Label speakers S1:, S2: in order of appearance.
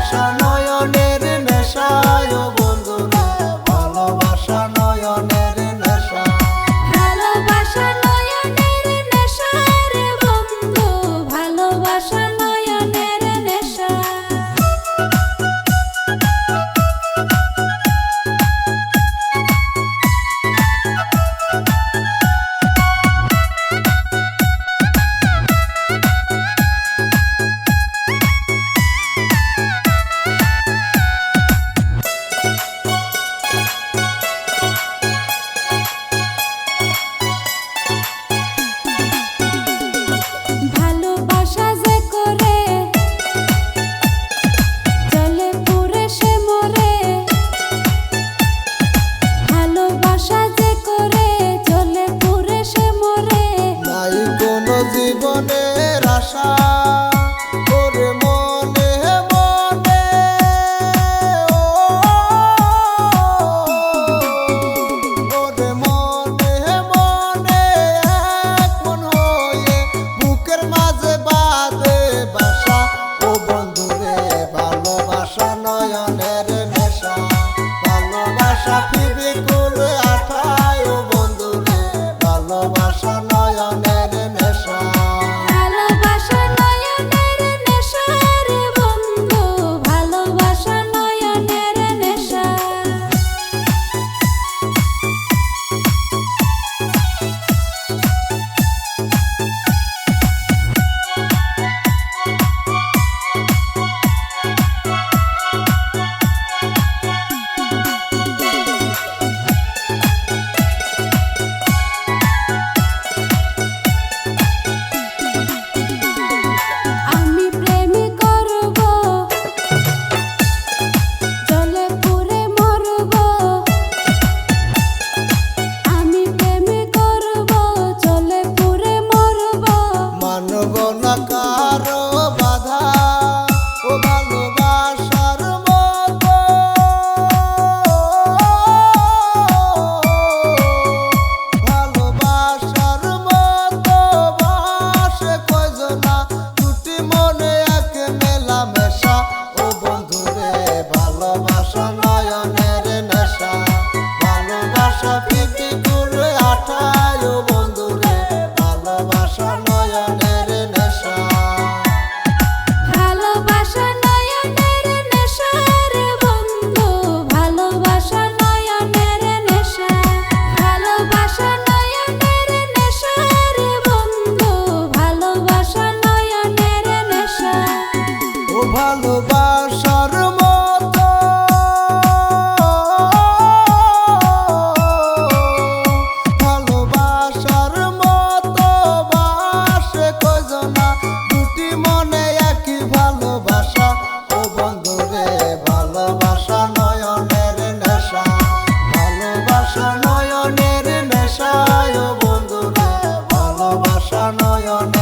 S1: ভাষা নয়নের নেশায় বন্ধু। ও বন্ধুরে ভালোবাসা নয়নের ভালোবাসার মতো। ভালোবাসার মতো বাসে কজনা দুটি মনে একই ভালোবাসা। ও বন্ধুরে ভালোবাসা নয়নের নেশা।
S2: ভালোবাসা নয়নের নেশা ও বন্ধুরে ভালোবাসা নয়নের